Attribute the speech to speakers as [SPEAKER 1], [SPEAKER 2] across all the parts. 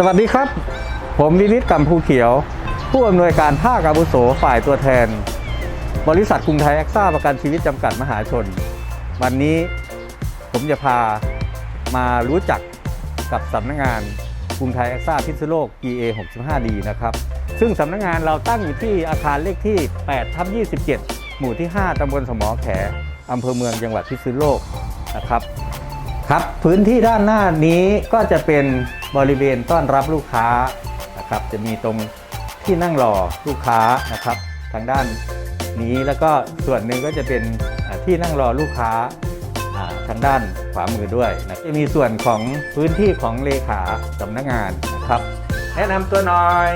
[SPEAKER 1] สวัสดีครับ ผมวินิตกัมพูเขียว ผู้อำนวยการภาคอาวุโสฝ่ายตัวแทน บริษัทกรุงไทยแอคซ่าประกันชีวิตจำกัดมหาชน วันนี้ผมจะพามารู้จักกับสำนักงานกรุงไทยแอคซ่าพิษณุโลก GA 65D นะครับ ซึ่งสำนักงานเราตั้งอยู่ที่อาคารเลขที่8ทับ27 หมู่ที่ 5ตำบลสมอแขอำเภอเมืองจังหวัดพิษณุโลกนะครับ ครับพื้นที่ด้านหน้านี้ก็จะเป็นบริเวณต้อนรับลูกค้านะครับจะมีตรงที่นั่งรอลูกค้านะครับ ทางด้านนี้แล้วก็ส่วนหนึ่งก็จะเป็นที่นั่งรอลูกค้าทางด้านขวามือด้วยนะจะมีส่วนของพื้นที่ของเลขาสำนักงานนะครับ แนะนำตัวหน่อย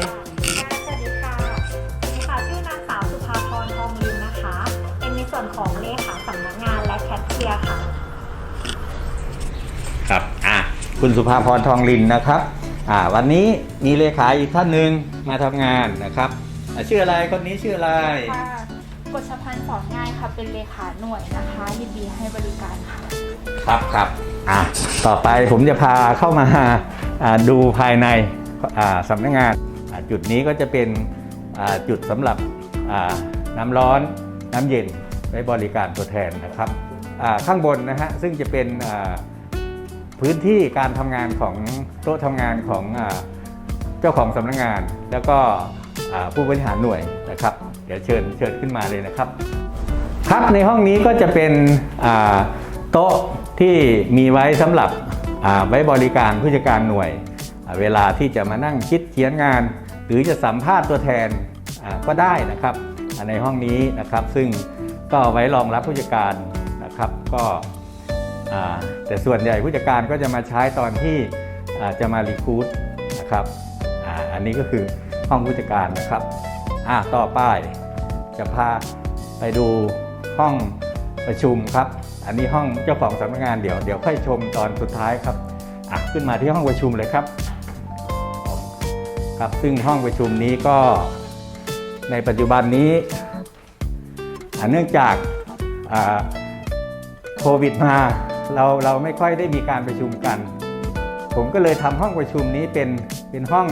[SPEAKER 2] คุ
[SPEAKER 1] ณสุภาพรทองลินนะครับอ่าวันนี้มีเลขาอีกท่านหนึ่งมาทำงานนะครับอะชื่ออะไรคนนี้ชื่ออะไร
[SPEAKER 3] ค่ะกฎชพันธ์สอนง่ายค่ะ เป็นเลขาหน่วยนะคะยินดีให้บริการค่ะ
[SPEAKER 1] ครับครับอะต่อไปผมจะพาเข้ามาอ่าดูภายในอ่าสำนักงานอ่าจุดนี้ก็จะเป็นอ่าจุดสำหรับอ่าน้ำร้อนน้ำเย็นไว้บริการตัวแทนนะครับอ่าข้างบนนะฮะซึ่งจะเป็นอ่า พื้นที่การทำงานของโต๊ะทำงานของเจ้าของสำนักงาน แล้วก็ผู้บริหารหน่วยนะครับ เดี๋ยวเชิญเชิญขึ้นมาเลยนะครับ ครับในห้องนี้ก็จะเป็นโต๊ะที่มีไว้สำหรับไว้บริการผู้จัดการหน่วย เวลาที่จะมานั่งคิดเขียนงาน หรือจะสัมภาษณ์ตัวแทนก็ได้นะครับในห้องนี้นะครับซึ่งก็ไว้รองรับผู้จัดการนะครับก็ แต่ส่วนใหญ่ผู้จัดการก็จะมาใช้ตอนที่จะมารีคูดนะครับออันนี้ก็คือห้องผู้จัดการนะครับต่อไปจะพาไปดูห้องประชุมครับ อันนี้ห้องเจ้าของสำนักงานเดี๋ยวเดี๋ยวค่อยชมตอนสุดท้ายครับขึ้นมาที่ห้องประชุมเลยครับ ครับซึ่งห้องประชุมนี้ก็ในปัจจุบันนี้เนื่องจากโควิดมา เราเราไม่ค่อยได้มีการประชุมกัน ผมก็เลยทำห้องประชุมนี้เป็นเป็นห้อง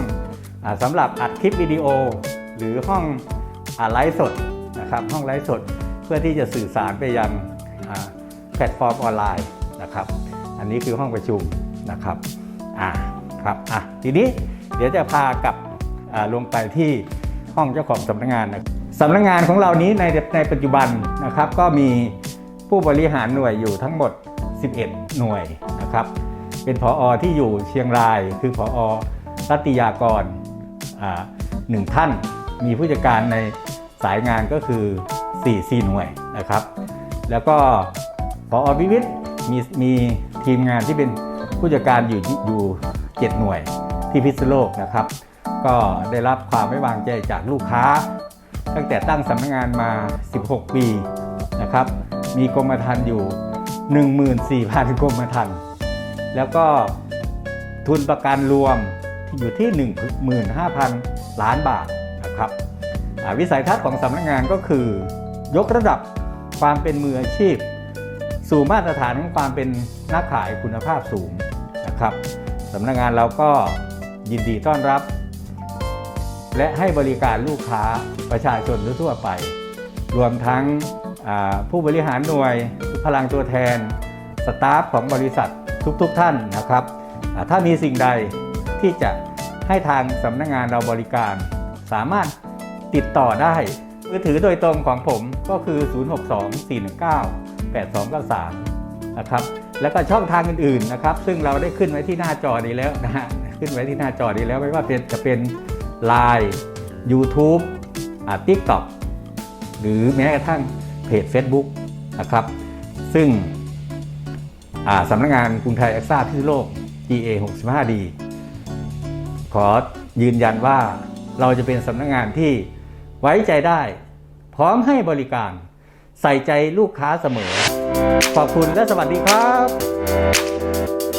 [SPEAKER 1] อสำหรับอัดคลิปวิดีโอ หรือห้องอไลฟ์สดนะครับห้องไลฟ์สดเพื่อที่จะสื่อสารไปยังแพลตฟอร์มออนไลน์นะครับ อันนี้คือห้องประชุมนะครับอ่าครับอะทีนี้เดี๋ยวจะพากลับลงไปที่ห้องเจ้าของสำนักงานนะสำนักงานของเรานี้ในในปัจจุบันนะครับ ก็มีผู้บริหารหน่วยอยู่ทั้งหมด 11 หน่วยนะครับ เป็นผออที่อยู่เชียงราย คือผออรัติยากรหนึ่งท่าน มีผู้จัดการในสายงานก็คือ 4 4 หน่วยนะครับ แล้วก็ผอวิวิทย์มีมีทีมงานที่เป็นผู้จัดการอยู่อยู่7หน่วยที่พิษณุโลกนะครับ ก็ได้รับความไว้วางใจจากลูกค้า ตั้งแต่ตั้งสำนักงานมา 16 ปีนะครับ มีกรมธรรม์อยู่ 14,000กรมธรรม์แล้วก็ทุนประกันรวมที่อยู่ที่ 15,000 ล้านบาทนะครับวิสัยทัศน์ของสำนักงานก็คือยกระดับความเป็นมืออาชีพ สู่มาตรฐานของความเป็นนักขายคุณภาพสูงนะครับสำนักงานเราก็ยินดีต้อนรับ และให้บริการลูกค้าประชาชนทั่วไป รวมทั้งผู้บริหารหน่วย พลังตัวแทนสตาฟของบริษัททุกๆทท่านนะครับ ถ้ามีสิ่งใดที่จะให้ทางสำนักงานเราบริการ สามารถติดต่อได้มือถือโดยตรงของผมก็คือ 062-419-8293 นะครับ แล้วก็ช่องทางอื่นๆนะครับ ซึ่งเราได้ขึ้นไว้ที่หน้าจอนี้แล้วนะฮะ ขึ้นไว้ที่หน้าจอนี้แล้วไม่ว่าเป็นจะเป็น Line YouTube อ่า TikTok หรือแม้กระทั่งเพจ Facebook นะครับ ซึ่งสำนักงานกรุงไทยแอคซ่าพิษณุโลก GA 65D ขอยืนยันว่าเราจะเป็นสำนักงานที่ไว้ใจได้ พร้อมให้บริการ ใส่ใจลูกค้าเสมอ ขอบคุณและสวัสดีครับ